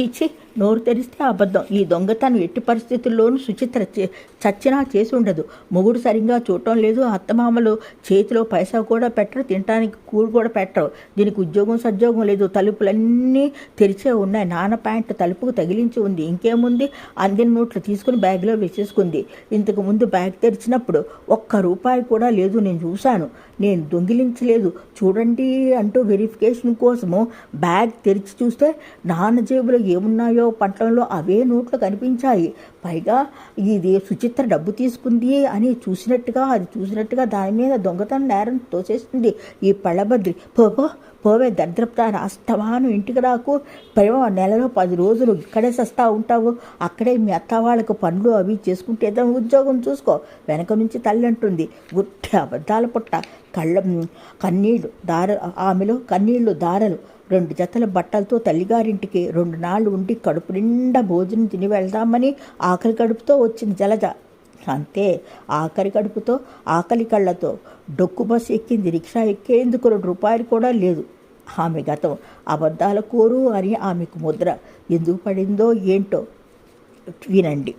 చీచి నోరు తెరిస్తే అబద్ధం. ఈ దొంగతనం ఎట్టి పరిస్థితుల్లోనూ సుచిత్ర చే- చచ్చినా చేసి ఉండదు మొగుడు సరిగ్గా చూడటం లేదు. అత్తమామలు చేతిలో పైసా కూడా పెట్టరు. తినడానికి కూడు కూడా పెట్టరు. దీనికి ఉద్యోగం సద్యోగం లేదు. తలుపులన్నీ తెరిచే ఉన్నాయి. నాన్న ప్యాంట్ తలుపుకు తగిలించి ఉంది. ఇంకేముంది? అందిన నోట్లు తీసుకుని బ్యాగ్లో వేసేసుకుంది. ఇంతకు ముందు బ్యాగ్ తెరిచినప్పుడు ఒక్క రూపాయి కూడా లేదు. నేను చూశాను. నేను దొంగిలించలేదు. చూడండి అంటూ వెరిఫికేషన్ కోసము బ్యాగ్ తెరిచి చూస్తే నాన్న జేబులో ఏమున్నాయో పట్లంలో అవే నోట్లు కనిపించాయి. పైగా ఇది సుచిత్ర డబ్బు తీసుకుంది అని చూసినట్టుగా అది చూసినట్టుగా దాని మీద దొంగతనం నేరం తోసేస్తుంది ఈ పళ్ళభద్రి. పో పో, పోవే దరిద్రప్తాన అస్తమాను ఇంటికి రాకు. ప్రేమ నెలలో పది రోజులు ఇక్కడే సస్తా ఉంటావు. అక్కడే మీ అత్త వాళ్ళకు పనులు అవి చేసుకుంటే ఏదైనా ఉద్యోగం చూసుకో. వెనక నుంచి తల్లి అంటుంది గుట్టి అబద్ధాల పుట్ట. కళ్ళ కన్నీళ్ళు దార ఆమెలో కన్నీళ్ళు దారలు. రెండు జతల బట్టలతో తల్లిగారింటికి రెండు నాళ్ళు ఉండి కడుపు నిండా భోజనం తిని వెళ్దామని ఆకలి కడుపుతో వచ్చింది జలజ. అంతే ఆఖరి కడుపుతో ఆకలి కళ్ళతో డొక్కు బస్సు ఎక్కింది. రిక్షా ఎక్కేందుకు రెండు రూపాయలు కూడా లేదు. ఆమె గతం అబద్ధాల కోరు అని ఆమెకు ముద్ర. ఎందుకు పడిందో ఏంటో వినండి.